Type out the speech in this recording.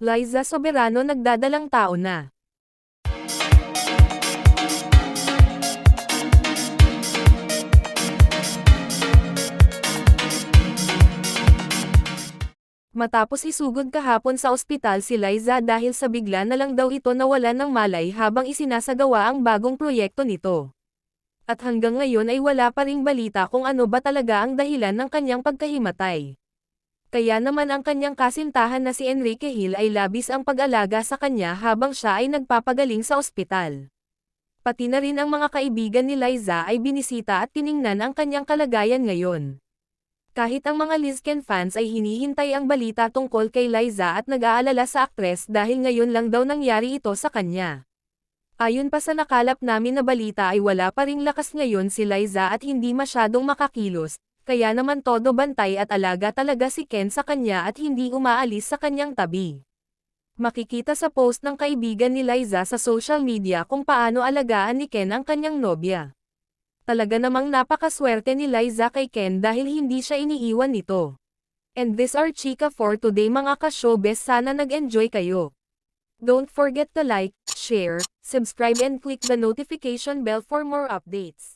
Liza Soberano nagdadalang tao na. Matapos isugod kahapon sa ospital si Liza dahil sa bigla na lang daw ito nawalan ng malay habang isinasagawa ang bagong proyekto nito. At hanggang ngayon ay wala pa ring balita kung ano ba talaga ang dahilan ng kanyang pagkahimatay. Kaya naman ang kanyang kasintahan na si Enrique Hill ay labis ang pag-alaga sa kanya habang siya ay nagpapagaling sa ospital. Pati na rin ang mga kaibigan ni Liza ay binisita at tiningnan ang kanyang kalagayan ngayon. Kahit ang mga Lizken fans ay hinihintay ang balita tungkol kay Liza at nag-aalala sa aktres dahil ngayon lang daw nangyari ito sa kanya. Ayon pa sa nakalap namin na balita ay wala pa ring lakas ngayon si Liza at hindi masyadong makakilos, kaya naman todo bantay at alaga talaga si Ken sa kanya at hindi umaalis sa kanyang tabi. Makikita sa post ng kaibigan ni Liza sa social media kung paano alagaan ni Ken ang kanyang nobya. Talaga namang napakaswerte ni Liza kay Ken dahil hindi siya iniiwan nito. And this are Chika for today mga ka-showbiz sana nag-enjoy kayo. Don't forget to like, share, subscribe and click the notification bell for more updates.